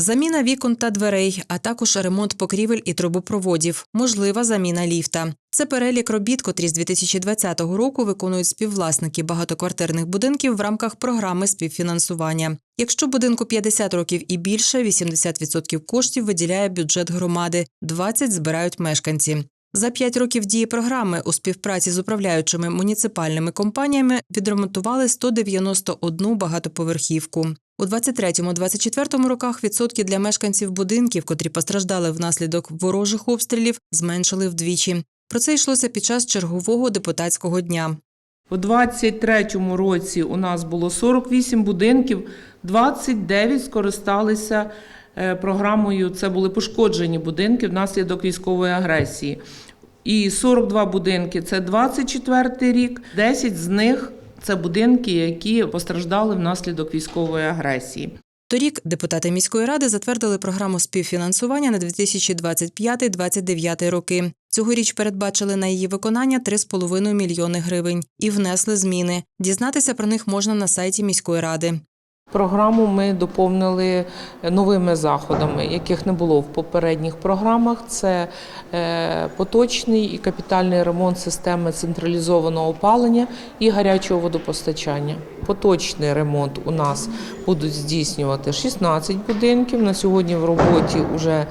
Заміна вікон та дверей, а також ремонт покрівель і трубопроводів, можлива заміна ліфта. Це перелік робіт, котрі з 2020 року виконують співвласники багатоквартирних будинків в рамках програми співфінансування. Якщо будинку 50 років і більше, 80% коштів виділяє бюджет громади, 20 збирають мешканці. За п'ять років дії програми у співпраці з управляючими муніципальними компаніями відремонтували 191 багатоповерхівку. У 23-24 роках відсотки для мешканців будинків, котрі постраждали внаслідок ворожих обстрілів, зменшили вдвічі. Про це йшлося під час чергового депутатського дня. У 23-му році у нас було 48 будинків, 29 скористалися е, програмою. Це були пошкоджені будинки внаслідок військової агресії. І 42 будинки це 24 рік, 10 з них це будинки, які постраждали внаслідок військової агресії. Торік депутати міської ради затвердили програму співфінансування на 2025-2029 роки. Цьогоріч передбачили на її виконання 3,5 мільйони гривень і внесли зміни. Дізнатися про них можна на сайті міської ради. Програму ми доповнили новими заходами, яких не було в попередніх програмах. Це е, поточний і капітальний ремонт системи централізованого опалення і гарячого водопостачання. Поточний ремонт у нас будуть здійснювати 16 будинків. На сьогодні в роботі вже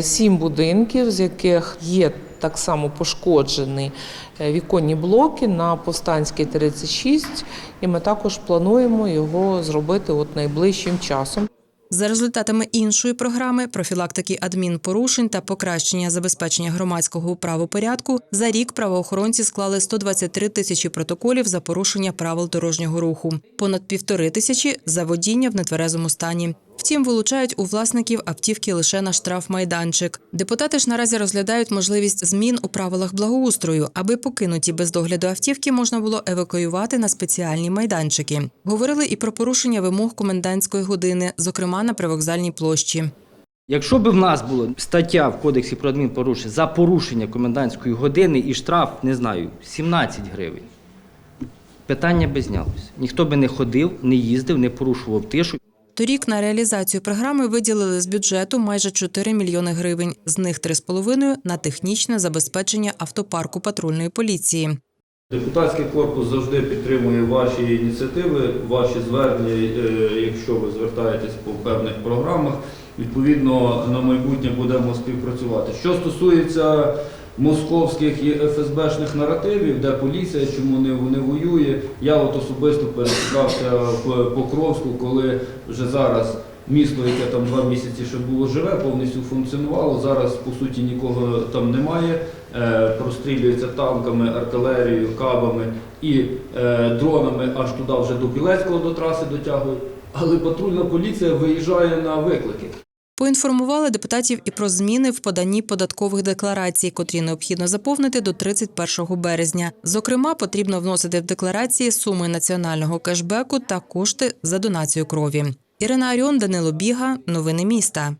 7 будинків, з яких є так само пошкоджені е, віконні блоки на Повстанській 36, і ми також плануємо його зробити от найближчим часом. За результатами іншої програми профілактики адмінпорушень та покращення забезпечення громадського правопорядку за рік правоохоронці склали 123 тисячі протоколів за порушення правил дорожнього руху, понад півтори тисячі за водіння в нетверезому стані. Втім, вилучають у власників автівки лише на штрафмайданчик. Депутати ж наразі розглядають можливість змін у правилах благоустрою, аби покинуті без догляду автівки можна було евакуювати на спеціальні майданчики. Говорили і про порушення вимог комендантської години, зокрема на привокзальній площі. Якщо б в нас була стаття в Кодексі про адмінпорушення за порушення комендантської години і штраф, не знаю, 17 гривень, питання би знялося. Ніхто би не ходив, не їздив, не порушував тишу. Торік на реалізацію програми виділили з бюджету майже 4 мільйони гривень, з них 3,5 – на технічне забезпечення автопарку патрульної поліції. Депутатський корпус завжди підтримує ваші ініціативи, ваші звернення, е, якщо ви звертаєтесь по певних програмах. Відповідно, на майбутнє будемо співпрацювати. Що стосується московських і ФСБшних наративів, де поліція, чому не, не воює, я от особисто пересікався в Покровську, коли вже зараз місто, яке там два місяці ще було живе, повністю функціонувало. Зараз по суті нікого там немає. Е, Прострілюється танками, артилерією, кабами і е, дронами аж туди вже до Білецького до траси дотягують. Але патрульна поліція виїжджає на виклики. Поінформували депутатів і про зміни в поданні податкових декларацій, котрі необхідно заповнити до 31 березня. Зокрема, потрібно вносити в декларації суми національного кешбеку та кошти за донацію крові. Ірина Аріон, Данило Біга. Новини міста.